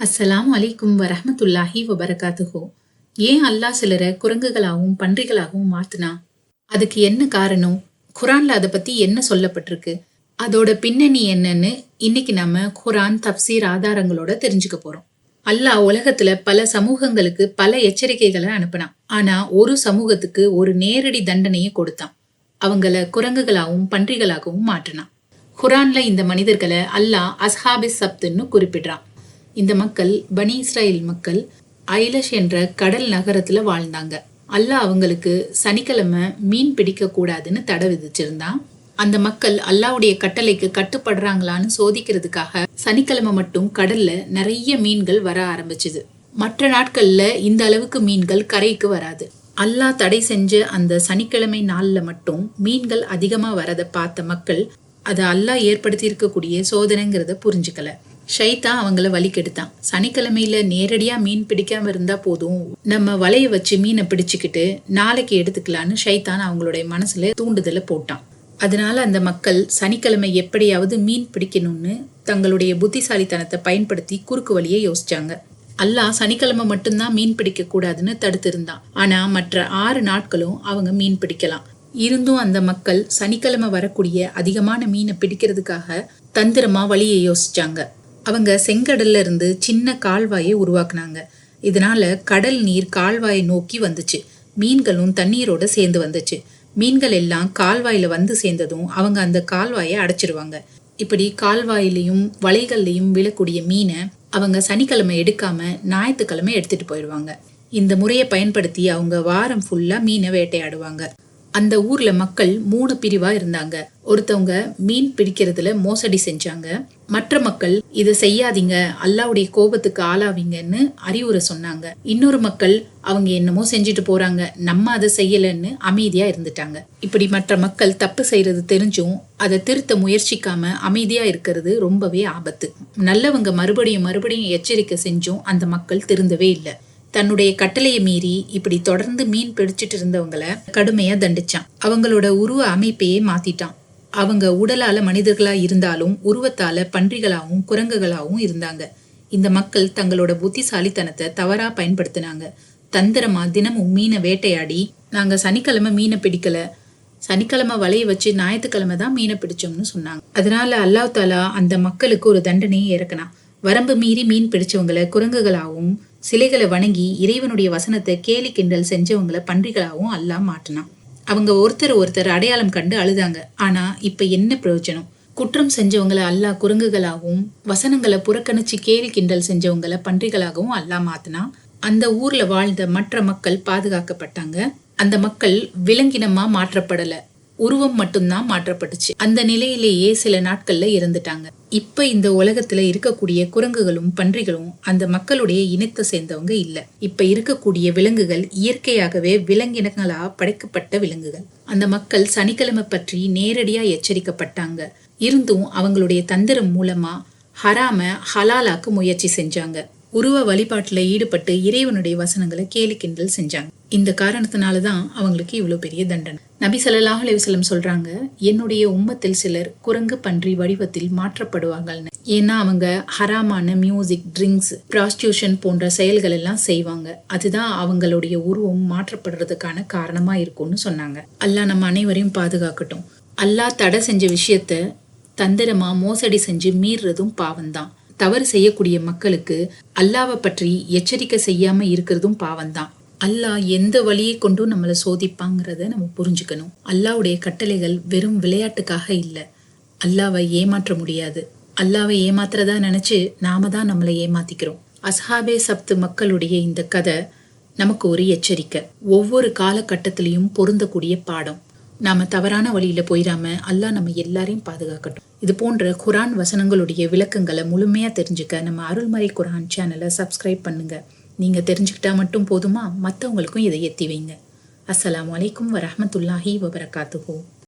அஸ்ஸலாம் அலைக்கும் வரஹமத்துல்லாஹி வபரகாத்துஹோ. ஏன் அல்லாஹ் சிலரை குரங்குகளாகவும் பன்றிகளாகவும் மாத்துனா? அதுக்கு என்ன காரணம்? குரான்ல அதை பத்தி என்ன சொல்லப்பட்டிருக்கு? அதோட பின்னணி என்னன்னு இன்னைக்கு நம்ம குரான் தப்சீர் ஆதாரங்களோட தெரிஞ்சுக்க போறோம். அல்லாஹ் உலகத்துல பல சமூகங்களுக்கு பல எச்சரிக்கைகளை அனுப்பினான். ஆனா ஒரு சமூகத்துக்கு ஒரு நேரடி தண்டனையை கொடுத்தான். அவங்கள குரங்குகளாகவும் பன்றிகளாகவும் மாற்றினான். குரான்ல இந்த மனிதர்களை அல்லாஹ் அஸ்ஹாபிஸ் சப்துன்னு குறிப்பிடுறான். இந்த மக்கள் பனி இஸ்ராயேல் மக்கள் ஐலஷ் என்ற கடல் நகரத்துல வாழ்ந்தாங்க. அல்லாஹ் அவங்களுக்கு சனிக்கிழமை மீன் பிடிக்க கூடாதுன்னு தடை விதிச்சிருந்தான். அந்த மக்கள் அல்லாவுடைய கட்டளைக்கு கட்டுப்படுறாங்களான்னு சோதிக்கிறதுக்காக சனிக்கிழமை மட்டும் கடல்ல நிறைய மீன்கள் வர ஆரம்பிச்சுது. மற்ற நாட்கள்ல இந்த அளவுக்கு மீன்கள் கரைக்கு வராது. அல்லாஹ் தடை செஞ்ச அந்த சனிக்கிழமை நாளில் மட்டும் மீன்கள் அதிகமாக வரதை பார்த்த மக்கள் அதை அல்லாஹ் ஏற்படுத்தி இருக்கக்கூடிய சோதனைங்கிறத புரிஞ்சுக்கல. ஷைத்தான் அவங்கள வழி கெடுத்தான் சனிக்கிழமையில நேரடியா மீன் பிடிக்காம இருந்தா போதும். நம்ம வலைய வச்சு மீனை பிடிச்சுக்கிட்டு நாளைக்கு எடுத்துக்கலான்னு ஷைத்தான் அவங்களுடைய மனசுல தூண்டுதலை போட்டான். அதனால அந்த மக்கள் சனிக்கிழமை எப்படியாவது மீன் பிடிக்கணும்னு தங்களுடைய புத்திசாலித்தனத்தை பயன்படுத்தி குறுக்கு வழியை யோசிச்சாங்க. அல்லாஹ் சனிக்கிழமை மட்டும்தான் மீன் பிடிக்க கூடாதுன்னு தடுத்திருந்தான் ஆனா மற்ற ஆறு நாட்களும் அவங்க மீன் பிடிக்கலாம். இருந்தும் அந்த மக்கள் சனிக்கிழமை வரக்கூடிய அதிகமான மீனை பிடிக்கிறதுக்காக தந்திரமா வழியை யோசிச்சாங்க. அவங்க செங்கடல்ல இருந்து சின்ன கால்வாயை உருவாக்குனாங்க. இதனால கடல் நீர் கால்வாயை நோக்கி வந்துச்சு. மீன்களும் தண்ணீரோட சேர்ந்து வந்துச்சு. மீன்கள் எல்லாம் கால்வாயில வந்து சேர்ந்ததும் அவங்க அந்த கால்வாயை அடைச்சிருவாங்க. இப்படி கால்வாயிலையும் வலைகள்லையும் விழக்கூடிய மீனை அவங்க சனிக்கிழமை எடுக்காம ஞாயிற்றுக்கிழமை எடுத்துட்டு போயிடுவாங்க. இந்த முறையை பயன்படுத்தி அவங்க வாரம் ஃபுல்லா மீனை வேட்டையாடுவாங்க. அந்த ஊர்ல மக்கள் மூணு பிரிவா இருந்தாங்க. ஒருத்தவங்க மீன் பிடிக்கிறதுல மோசடி செஞ்சாங்க. மற்ற மக்கள் இதை செய்யாதீங்க அல்லாவுடைய கோபத்துக்கு ஆளாவீங்கன்னு அறிவுரை சொன்னாங்க. இன்னொரு மக்கள் அவங்க என்னமோ செஞ்சுட்டு போறாங்க நம்ம அதை செய்யலன்னு அமைதியா இருந்துட்டாங்க. இப்படி மற்ற மக்கள் தப்பு செய்யறது தெரிஞ்சும் அதை திருத்த முயற்சிக்காம அமைதியா இருக்கிறது ரொம்பவே ஆபத்து. நல்லவங்க மறுபடியும் மறுபடியும் எச்சரிக்கை செஞ்சும் அந்த மக்கள் திருந்தவே இல்லை. தன்னுடைய கட்டளையை மீறி இப்படி தொடர்ந்து மீன் பிடிச்சிட்டு இருந்தவங்கள கடுமையா தண்டிச்சான். அவங்களோட உருவ அமைப்பையே மாத்திட்டான். அவங்க உடலால மனிதர்களா இருந்தாலும் உருவத்தால பன்றிகளாகவும் குரங்குகளாகவும் இருந்தாங்க. இந்த மக்கள் தங்களோட புத்திசாலித்தனத்தை தவறா பயன்படுத்தினாங்க. தந்திரமா தினமும் மீனை வேட்டையாடி நாங்க சனிக்கிழமை மீனை பிடிக்கல. சனிக்கிழமை வலைய வச்சு ஞாயிற்றுக்கிழமை தான் மீனை பிடிச்சோம்னு சொன்னாங்க. அதனால அல்லாஹ் தாலா அந்த மக்களுக்கு ஒரு தண்டனையை இறக்கினான். வரம்பு மீறி மீன் பிடிச்சவங்களை குரங்குகளாகவும் சிலைகளை வணங்கி இறைவனுடைய வசனத்தை கேலி கிண்டல் செஞ்சவங்களை பன்றிகளாகவும் அல்லாஹ் மாட்டினான் அவங்க ஒருத்தர் ஒருத்தர் அடையாளம் கண்டு அழுதாங்க. ஆனா இப்ப என்ன பிரயோஜனம்? குற்றம் செஞ்சவங்களை அல்லாஹ் குரங்குகளாகவும் வசனங்களை புறக்கணிச்சு கேலி கிண்டல் செஞ்சவங்களை பன்றிகளாகவும் அல்லாஹ் மாத்தினா அந்த ஊர்ல வாழ்ந்த மற்ற மக்கள் பாதுகாக்கப்பட்டாங்க. அந்த மக்கள் விலங்கினமா மாற்றப்படலை. உருவம் மட்டும்தான் மாற்றப்பட்டுச்சு. அந்த நிலையிலேயே சில நாட்கள்ல இறந்துட்டாங்க. இப்ப இந்த உலகத்துல இருக்கக்கூடிய குரங்குகளும் பன்றிகளும் அந்த மக்களுடைய இனத்தை சேர்ந்தவங்க இல்ல. இப்ப இருக்கக்கூடிய விலங்குகள் இயற்கையாகவே விலங்கினங்களா படைக்கப்பட்ட விலங்குகள். அந்த மக்கள் சனிக்கிழமை பற்றி நேரடியா எச்சரிக்கப்பட்டாங்க. இருந்தும் அவங்களுடைய தந்திரம் மூலமா ஹராம ஹலாலாக்கு முயற்சி செஞ்சாங்க. உருவ வழிபாட்டில் ஈடுபட்டு இறைவனுடைய வசனங்களை கேலி கிண்டல் செஞ்சாங்க. இந்த காரணத்தினால தான் அவங்களுக்கு இவ்வளோ பெரிய தண்டனை. நபி ஸல்லல்லாஹு அலிவசலம் சொல்கிறாங்க என்னுடைய உம்மத்தில் சிலர் குரங்கு பன்றி வடிவத்தில் மாற்றப்படுவாங்கன்னு ஏன்னா அவங்க ஹராமான மியூசிக் ட்ரிங்க்ஸ் ப்ராஸ்டியூஷன் போன்ற செயல்கள் எல்லாம் செய்வாங்க. அதுதான் அவங்களுடைய உருவம் மாற்றப்படுறதுக்கான காரணமாக இருக்கும்னு சொன்னாங்க. அல்லாஹ் நம்ம அனைவரையும் பாதுகாக்கட்டும். அல்லாஹ் தடை செஞ்ச விஷயத்த தந்திரமாக மோசடி செஞ்சு மீறுறதும் பாவம்தான். தவறு செய்யக்கூடிய மக்களுக்கு அல்லாவை பற்றி எச்சரிக்கை செய்யாம இருக்கிறதும் பாவம்தான். அல்லாஹ் எந்த வழியை கொண்டும் நம்மளை சோதிப்பாங்கிறத நம்ம புரிஞ்சுக்கணும். அல்லாவுடைய கட்டளைகள் வெறும் விளையாட்டுக்காக இல்லை. அல்லாவை ஏமாற்ற முடியாது. அல்லாவை ஏமாத்துறதா நினைச்சு நாம தான் நம்மளை ஏமாத்திக்கிறோம். அஸ்ஹாபே சப்து மக்களுடைய இந்த கதை நமக்கு ஒரு எச்சரிக்கை. ஒவ்வொரு காலகட்டத்திலையும் பொருந்தக்கூடிய பாடம். நாம் தவறான வழியில் போயிடாம அல்லாஹ் நம்ம எல்லாரையும் பாதுகாக்கட்டும். இது போன்ற குரான் வசனங்களுடைய விளக்கங்களை முழுமையாக தெரிஞ்சுக்க நம்ம அருள்மறை குரான் சேனலை சப்ஸ்கிரைப் பண்ணுங்கள் நீங்கள் தெரிஞ்சுக்கிட்டா மட்டும் போதுமா? மற்றவங்களுக்கும் இதை எத்தி வைங்க. அஸ்லாம் வலைக்கம் வரமத்துல்லாஹி வபரகாத்துஹூ.